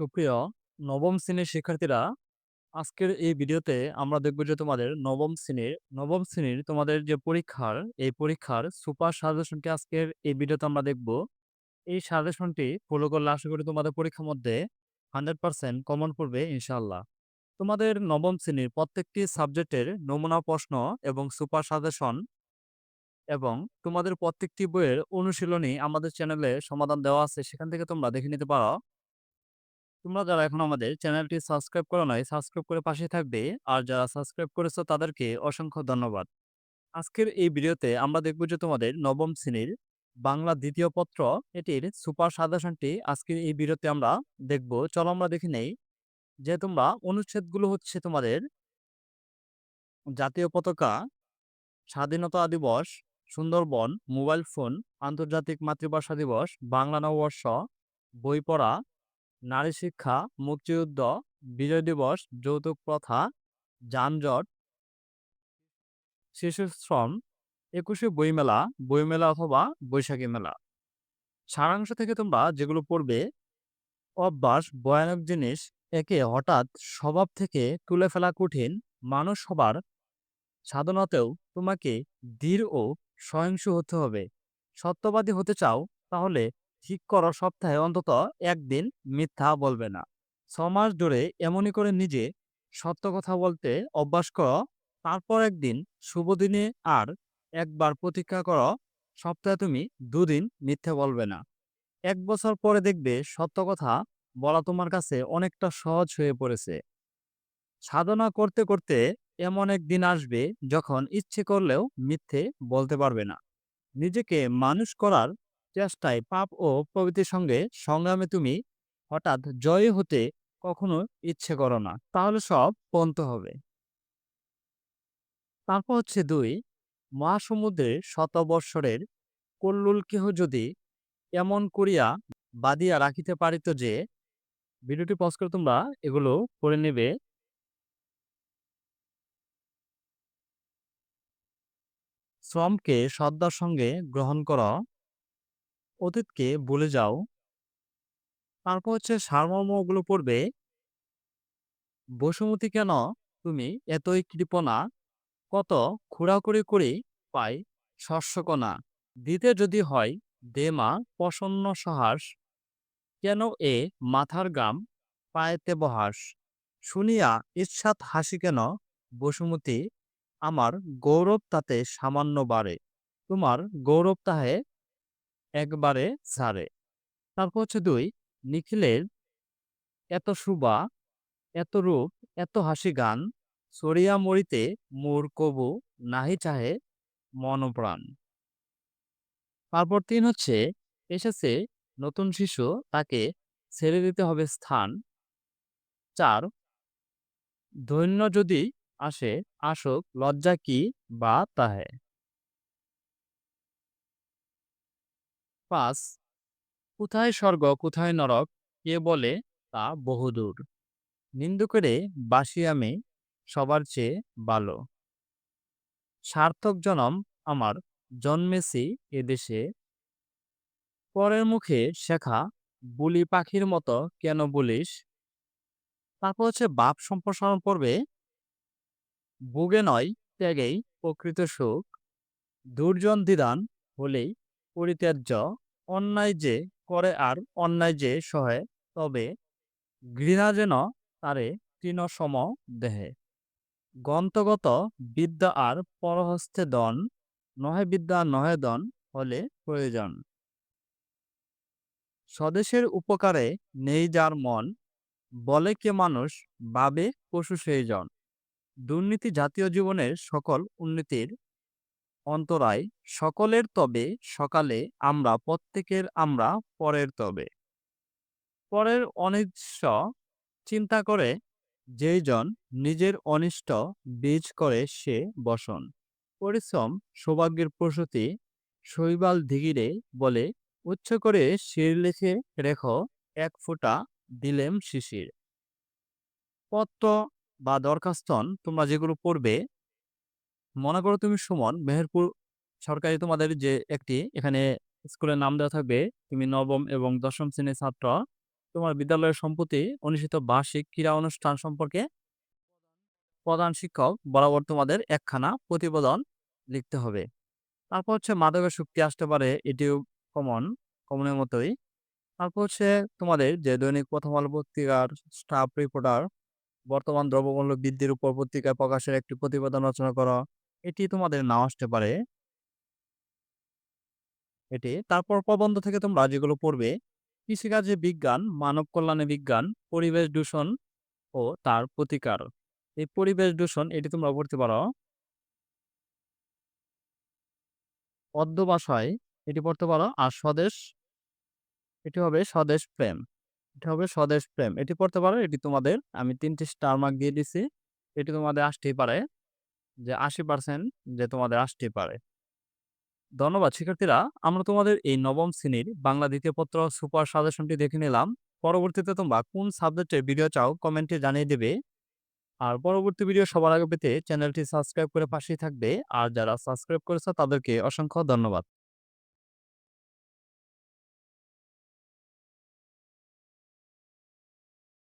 সুপ্রিয় নবম শ্রেণির শিক্ষার্থীরা, আজকের এই ভিডিওতে আমরা দেখব যে তোমাদের নবম শ্রেণির নবম শ্রেণির তোমাদের যে পরীক্ষার, এই পরীক্ষার সুপার সাজেশনটি আজকের এই ভিডিওতে আমরা দেখব। এই সাজেশনটি ফলো করলে আশা করি তোমাদের পরীক্ষার মধ্যে 100% কমন পড়বে ইনশাআল্লাহ। তোমাদের নবম শ্রেণির প্রত্যেকটি সাবজেক্টের নমুনা প্রশ্ন এবং সুপার সাজেশন এবং তোমাদের প্রত্যেকটি বইয়ের অনুশীলনী আমাদের চ্যানেলে সমাধান দেওয়া আছে। সেখান থেকে তোমরা দেখে নিতে পারো। তোমরা যারা এখন আমাদের চ্যানেলটি সাবস্ক্রাইব করো নাই, সাবস্ক্রাইব করে পাশে থাকবে। আর যারা সাবস্ক্রাইব করেছ তাদেরকে অসংখ্য ধন্যবাদ। আজকের এই ভিডিওতে আমরা দেখব যে তোমাদের নবম শ্রেণির বাংলা দ্বিতীয় পত্র এটির সুপার সাজেশনটি আজকের এই ভিডিওতে আমরা দেখব। চলো আমরা দেখে নেই যে তোমরা অনুচ্ছেদগুলো হচ্ছে তোমাদের জাতীয় পতাকা, স্বাধীনতা দিবস, সুন্দরবন, মোবাইল ফোন, আন্তর্জাতিক মাতৃভাষা দিবস, বাংলা নববর্ষ, বই পড়া, নারী শিক্ষা, মুক্তিযুদ্ধ, বিজয় দিবস, যৌতুক প্রথা, যানজট, শিশু শ্রম, একুশে বইমেলা, বইমেলা অথবা বৈশাখী মেলা। সারাংশ থেকে তোমরা যেগুলো পড়বে অভ্যাস ভয়ানক জিনিস একে হঠাৎ স্বভাব থেকে তুলে ফেলা কঠিন মানুষ হবার সাধনাতেও তোমাকে ধীর ও সহিংসু হতে হবে সত্যবাদী হতে চাও তাহলে ঠিক করো সপ্তাহে অন্তত একদিন মিথ্যা বলবে না। ছমাস ধরে এমনই করে নিজে সত্য কথা বলতে অভ্যাস করো, তারপর একদিন শুভ দিনে আর একবার প্রতীক্ষা করো, সপ্তাহে তুমি দুদিন মিথ্যে বলবে না। এক বছর পরে দেখবে সত্য কথা বলা তোমার কাছে অনেকটা সহজ হয়ে পড়েছে। সাধনা করতে করতে এমন একদিন আসবে যখন ইচ্ছে করলেও মিথ্যে বলতে পারবে না। নিজেকে মানুষ করার চেষ্টায় পাপ ও প্রভৃতির সঙ্গে সংগ্রামে তুমি হঠাৎ জয় হতে কখনো ইচ্ছে করো না। তাহলে সব পন্ত হবে। তারপর হচ্ছে দুই, মহাসমুদ্রের শতবৎসরের কল্লুল কেহ যদি এমন করিয়া বাদিয়া রাখিতে পারিত যে, ভিডিওটি পজ করে তোমরা এগুলো পড়ে নেবে। শ্রমকে শ্রদ্ধার সঙ্গে গ্রহণ করো। অতীতকে ভুলে যাও। তারপর হচ্ছে সারমর্মগুলো পড়বে। বসুমতী কেন তুমি এতই কৃপণা? কত খুঁড়াখুড়ি করে পাই শস্যকণা। দিতে যদি হয় দে মা প্রসন্ন সহাস। কেন এ মাথার গাম পায়েতে বহাস? শুনিয়া ঈর্ষাত হাসি কেন? বসুমতী, আমার গৌরব তাতে সামান্য বাড়ে। তোমার গৌরব তাহে একবারে ছাড়ে। তারপর হচ্ছে দুই, নিখিলের এত সুবা এত রূপ, এত হাসি গান, সরিয়া মরিতে মোর কবু নাহি চাহে মনপ্রাণ। তারপর তিন হচ্ছে, এসেছে নতুন শিশু, তাকে ছেড়ে দিতে হবে স্থান। চার দৈন্য যদি আসে, আসুক লজ্জা কি বা তাহে? পাঁচ কোথায় স্বর্গ, কোথায় নরক, কে বলে তা বহুদূর। নিন্দুকেরে বাসি আমি সবার চেয়ে ভালো। সার্থক জনম আমার, জন্মেছি এদেশে পরের মুখে শেখা, বুলি পাখির মতো কেন বলিস? তারপর হচ্ছে বাপ সম্প্রসারণ পর্বে, বুগে নয় ত্যাগেই প্রকৃত সুখ। দুর্জন দিদান হলেই পরিত্যাজ্য, অন্যায় যে করে আর অন্যায় যে সহে, তবে ঘৃণা যেন তারে তৃণসম দেহে। গন্তগত বিদ্যা আর পরহস্তে দন, নহে বিদ্যা নহে দন হলে প্রয়োজন। স্বদেশের উপকারে নেই যার মন, বলে কে মানুষ বাবে পশু সেই জন। দুর্নীতি জাতীয় জীবনের সকল উন্নতির অন্তরায় সকলের তবে, সকালে আমরা প্রত্যেকের আমরা পরের তবে। পরের অনিষ্ট চিন্তা করে যেই জন নিজের অনিষ্ট বীজ করে সে বসন। পরিশ্রম সৌভাগ্যের প্রসূতি শৈবাল ধিগিরে বলে, উচ্চ করে শির লিখে রেখো, এক ফোঁটা দিলেম শিশির। পত্র বা দরখাস্তন তোমরা যেগুলো পড়বে মনে করো তুমি সুমন, মেহেরপুর সরকারি তোমাদের যে একটি, এখানে স্কুলের নাম দেওয়া থাকবে, তুমি নবম এবং দশম শ্রেণির ছাত্র। তোমার বিদ্যালয়ের সম্প্রতি অনুষ্ঠিত বার্ষিক ক্রীড়া অনুষ্ঠান সম্পর্কে প্রধান শিক্ষক বরাবর তোমাদের একখানা প্রতিবেদন লিখতে হবে। তারপর হচ্ছে মাদকের শক্তি আসতে পারে, এটিও কমন কমনের মতোই। তারপর হচ্ছে তোমাদের যে দৈনিক প্রথম আলো পত্রিকার স্টাফ রিপোর্টার বর্তমান দ্রব্যমূল্য বৃদ্ধির উপর পত্রিকায় প্রকাশের একটি প্রতিবেদন রচনা করা। এটি তোমাদের নাও আসতে পারে। এটি তারপর প্রবন্ধ থেকে তোমরা যেগুলো পড়বে, কৃষিকাজে বিজ্ঞান, মানব কল্যাণে বিজ্ঞান, পরিবেশ দূষণ ও তার প্রতিকার। এই পরিবেশ দূষণ এটি তোমরা পড়তে পারো। ভাষায় এটি পড়তে পারো, আর স্বদেশ, এটি হবে স্বদেশ প্রেম। এটা হবে স্বদেশ প্রেম। এটি পড়তে পারো, এটি তোমাদের, আমি তিনটি স্টার মার্ক দিয়ে দিছি, এটি তোমাদের আসতেই পারে। যে আশি পার্সেন্ট যে তোমাদের আসতে পারে। ধন্যবাদ শিক্ষার্থীরা, আমরা তোমাদের এই নবম শ্রেণির বাংলা দ্বিতীয় পত্র সুপার সাজেশনটি দেখে নিলাম। পরবর্তীতে তোমরা কোন সাবজেক্টের ভিডিও চাও কমেন্টে জানিয়ে দেবে। আর পরবর্তী ভিডিও সবার আগে পেতে চ্যানেলটি সাবস্ক্রাইব করে পাশেই থাকবে। আর যারা সাবস্ক্রাইব করেছে তাদেরকে অসংখ্য ধন্যবাদ।